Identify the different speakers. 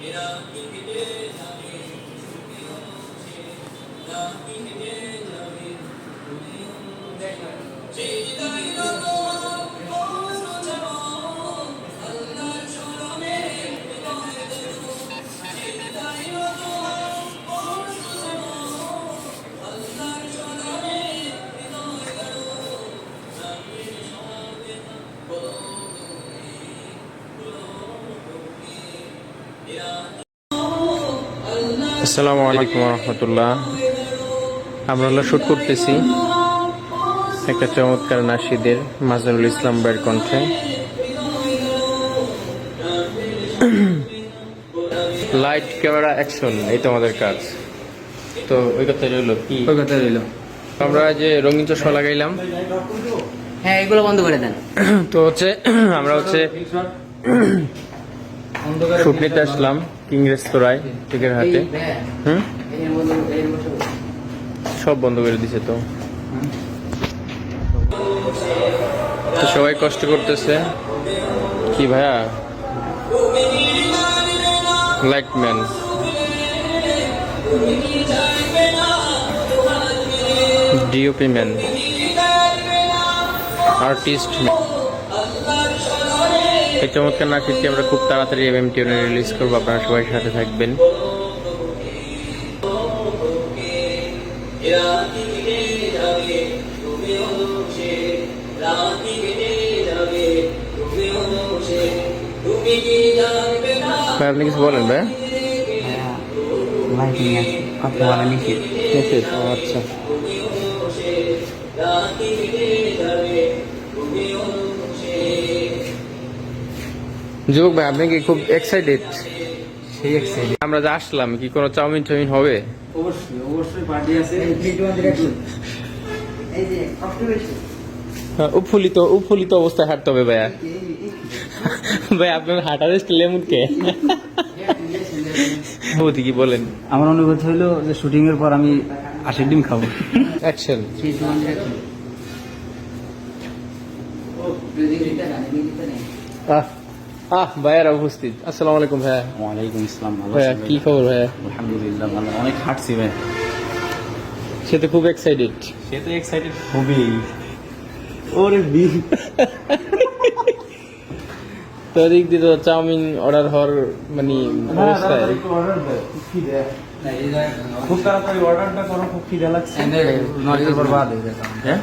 Speaker 1: এরা কি হেঁটে যাবে না কি হেঁটে আসসালামু আলাইকুম রহমতুল্লাহ। আমরা হলো শ্যুট করতেছি একটা চমৎকার নাসিদের মাজহারুল ইসলাম বের কণ্ঠে। লাইট ক্যামেরা অ্যাকশন এই তো আমাদের কাজ। তো ওই কথা রইল কি?
Speaker 2: ওই কথা রইল।
Speaker 1: আমরা যে রঙিন চশমা লাগাইলাম।
Speaker 2: হ্যাঁ এগুলো বন্ধ করে দেন।
Speaker 1: তো হচ্ছে আমরা হচ্ছে শুট আসলাম কিং রেস্তোরাঁয় টিকের হাতে হুম? সব বন্ধ করে দিছে তো। তো সবাই কষ্ট করতেছে। কি ভাইয়া? লাইটম্যান ডিওপি ম্যান আর্টিস্ট এই চমৎকার নাটকটি আমরা খুব তাড়াতাড়ি এম টিউনে রিলিজ করব। আপনারা সবাই সাথে থাকবেন। ভাই আপনি কিছু বলেন ভাই।
Speaker 2: লাইট কথা বলা নিষেধ
Speaker 1: আচ্ছা। যুবক ভাই আপনি কি খুব এক্সাইটেড
Speaker 2: সেই এক্সাইটেড
Speaker 1: আমরা যে আসলাম কি কোনো চাউমিন চাউমিন হবে?
Speaker 2: অবশ্যই অবশ্যই পার্টি আছে। এই যে কষ্ট বেশি
Speaker 1: হ্যাঁ, উৎফুল্লিত উৎফুল্লিত অবস্থায় হাঁটতে হবে ভাইয়া। ভাই আপনার হাঁটা রেস্ট লেমন কে? অনুভূতি কি বলেন?
Speaker 2: আমার অনুভূতি হলো যে শুটিং এর পর আমি আশির ডিম খাব।
Speaker 1: অ্যাকশন আহ আহ ভাইয়ারা উপস্থিত। আসসালামু আলাইকুম ভাইয়া।
Speaker 2: ওয়ালাইকুম আসসালাম
Speaker 1: ভাইয়া কি খবর ভাইয়া?
Speaker 2: আলহামদুলিল্লাহ ভালো। অনেক হাঁটছি ভাই
Speaker 1: সে তো খুব এক্সাইটেড
Speaker 2: সে তো এক্সাইটেড খুবই। ওরে বি।
Speaker 1: তো দিক দিয়ে তো চাউমিন অর্ডার হওয়ার মানে অবস্থায়
Speaker 2: খুব তাড়াতাড়ি অর্ডারটা করো খুব খিদে লাগছে। নয়টার পর হয়ে
Speaker 1: হ্যাঁ?